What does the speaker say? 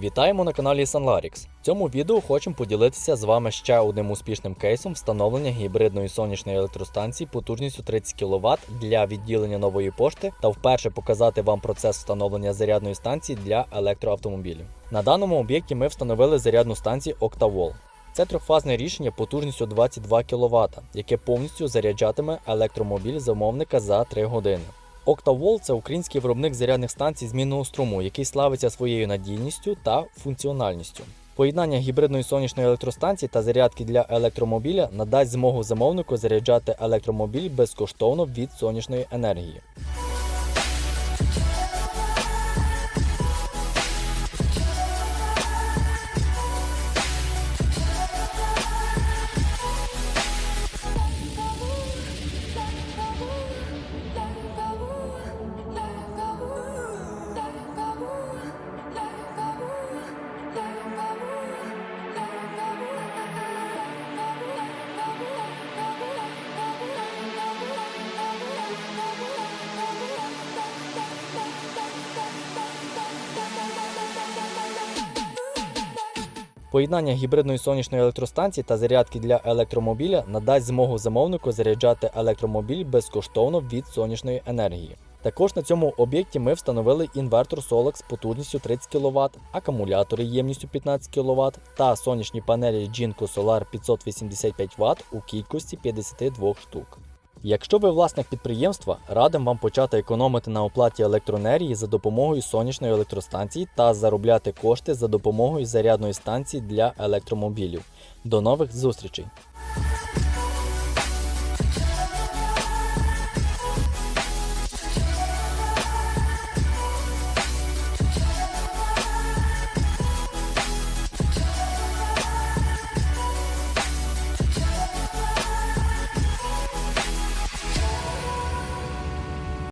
Вітаємо на каналі Sunlarix. В цьому відео хочемо поділитися з вами ще одним успішним кейсом встановлення гібридної сонячної електростанції потужністю 30 кВт для відділення нової пошти та вперше показати вам процес встановлення зарядної станції для електроавтомобілів. На даному об'єкті ми встановили зарядну станцію Octavol. Це трьохфазне рішення потужністю 22 кВт, яке повністю заряджатиме електромобіль замовника за 3 години. Octavol – це український виробник зарядних станцій змінного струму, який славиться своєю надійністю та функціональністю. Поєднання гібридної сонячної електростанції та зарядки для електромобіля надасть змогу замовнику заряджати електромобіль безкоштовно від сонячної енергії. Поєднання гібридної сонячної електростанції та зарядки для електромобіля надасть змогу замовнику заряджати електромобіль безкоштовно від сонячної енергії. Також на цьому об'єкті ми встановили інвертор Solex потужністю 30 кВт, акумулятори ємністю 15 кВт та сонячні панелі Jinko Solar 585 Вт у кількості 52 штук. Якщо ви власник підприємства, радим вам почати економити на оплаті електроенергії за допомогою сонячної електростанції та заробляти кошти за допомогою зарядної станції для електромобілів. До нових зустрічей!